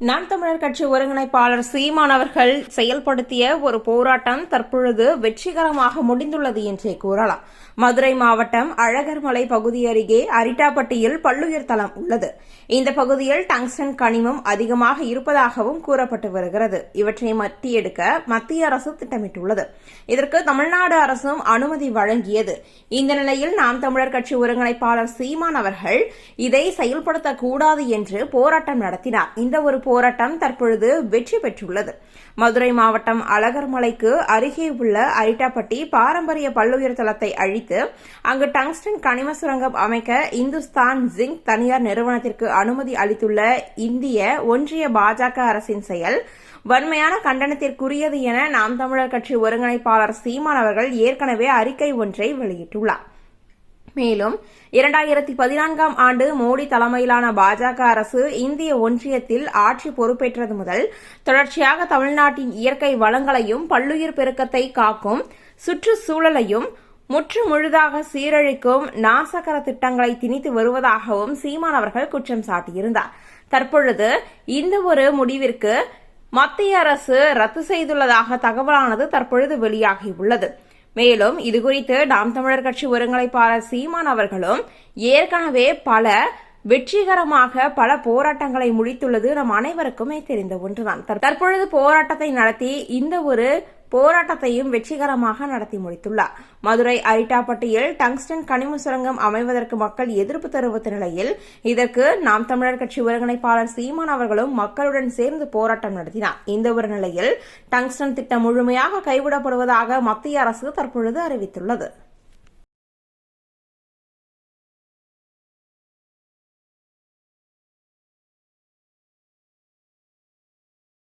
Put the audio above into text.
நாம் தமிழர் கட்சி ஒருங்கிணைப்பாளர் சீமான் அவர்கள் செயல்படுத்திய ஒரு போராட்டம் தற்பொழுது வெற்றிகரமாக முடிந்துள்ளது என்றே கூறலாம். மதுரை மாவட்டம் அழகர்மலை பகுதி அருகே அரிட்டாப்பட்டியில் பல்லுயிர் தளம் உள்ளது. இந்த பகுதியில் டங்ஸ்டன் கனிமம் அதிகமாக இருப்பதாகவும் கூறப்பட்டு வருகிறது. இவற்றை மத்தியெடுக்க மத்திய அரசு திட்டமிட்டுள்ளது. இதற்கு தமிழ்நாடு அரசும் அனுமதி வழங்கியது. இந்த நிலையில் நாம் தமிழர் கட்சி ஒருங்கிணைப்பாளர் சீமான் அவர்கள் இதை செயல்படுத்தக்கூடாது என்று போராட்டம் நடத்தினார். இந்த ஒரு போராட்டம் தற்பொழுது வெற்றி பெற்றுள்ளது. மதுரை மாவட்டம் அழகர்மலைக்கு அருகே உள்ள அரிட்டாப்பட்டி பாரம்பரிய பல்லுயிர் தளத்தை அழித்து அங்கு டங்ஸ்டன் கனிம சுரங்கம் அமைக்க இந்துஸ்தான் ஜிங்க் தனியார் நிறுவனத்திற்கு அனுமதி அளித்துள்ள இந்திய ஒன்றிய பாஜக அரசின் செயல் வன்மையான கண்டனத்திற்குரியது என நாம் தமிழர் கட்சி ஒருங்கிணைப்பாளர் சீமான் அவர்கள் ஏற்கனவே அறிக்கை ஒன்றை வெளியிட்டுள்ளார். மேலும் இரண்டாயிரத்தி பதினான்காம் ஆண்டு மோடி தலைமையிலான பாஜக அரசு இந்திய ஒன்றியத்தில் ஆட்சி பொறுப்பேற்றது முதல் தொடர்ச்சியாக தமிழ்நாட்டின் இயற்கை வளங்களையும் பல்லுயிர் பெருக்கத்தை காக்கும் சுற்றுச்சூழலையும் முற்று முழுதாக சீரழிக்கும் நாசகர திட்டங்களை திணித்து வருவதாகவும் சீமான் அவர்கள் குற்றம் சாட்டியிருந்தார். தற்பொழுது இந்த ஒரு முடிவிற்கு மத்திய அரசு ரத்து செய்துள்ளதாக தகவலானது தற்பொழுது வெளியாகியுள்ளது. மேலும் இதுகுறித்து நாம் தமிழர் கட்சி ஒருங்கிணைப்பாளர் சீமான் அவர்களும் ஏற்கனவே பல வெற்றிகரமாக பல போராட்டங்களை முடித்துள்ளது நம் அனைவருக்குமே தெரிந்த ஒன்றுதான். தற்பொழுது போராட்டத்தை நடத்தி இந்த ஒரு போராட்டத்தையும் வெற்றிகரமாக நடத்தி முடித்துள்ளார். மதுரை அரிட்டாப்பட்டியில் டங்ஸ்டன் கனிம சுரங்கம் அமைவதற்கு மக்கள் எதிர்ப்பு தெரிவித்த நிலையில் இதற்கு நாம் தமிழர் கட்சி ஒருங்கிணைப்பாளர் சீமான் அவர்களும் மக்களுடன் சேர்ந்து போராட்டம் நடத்தினார். இந்த ஒரு நிலையில் டங்ஸ்டன் திட்டம் முழுமையாக கைவிடப்படுவதாக மத்திய அரசு தற்பொழுது அறிவித்துள்ளது.